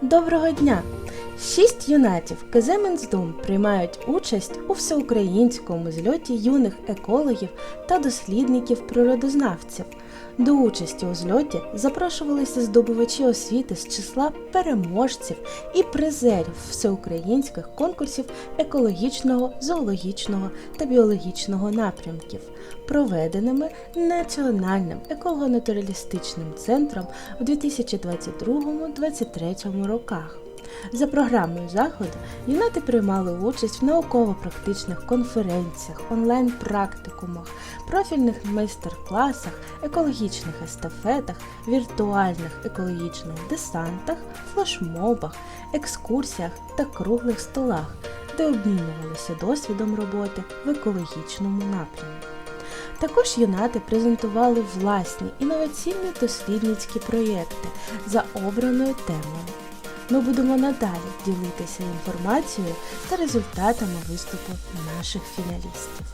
Доброго дня! Шість юнатів КЗ приймають участь у всеукраїнському зльоті юних екологів та дослідників природознавців. До участі у зльоті запрошувалися здобувачі освіти з числа переможців і призерів всеукраїнських конкурсів екологічного, зоологічного та біологічного напрямків, проведеними Національним еколого-натуралістичним центром у 2022-2023 роках. За програмою заходу юнати приймали участь в науково-практичних конференціях, онлайн-практикумах, профільних майстер-класах, екологічних естафетах, віртуальних екологічних десантах, флешмобах, екскурсіях та круглих столах, де обмінювалися досвідом роботи в екологічному напрямі. Також юнати презентували власні інноваційні дослідницькі проєкти за обраною темою. Ми будемо надалі ділитися інформацією та результатами виступу наших фіналістів.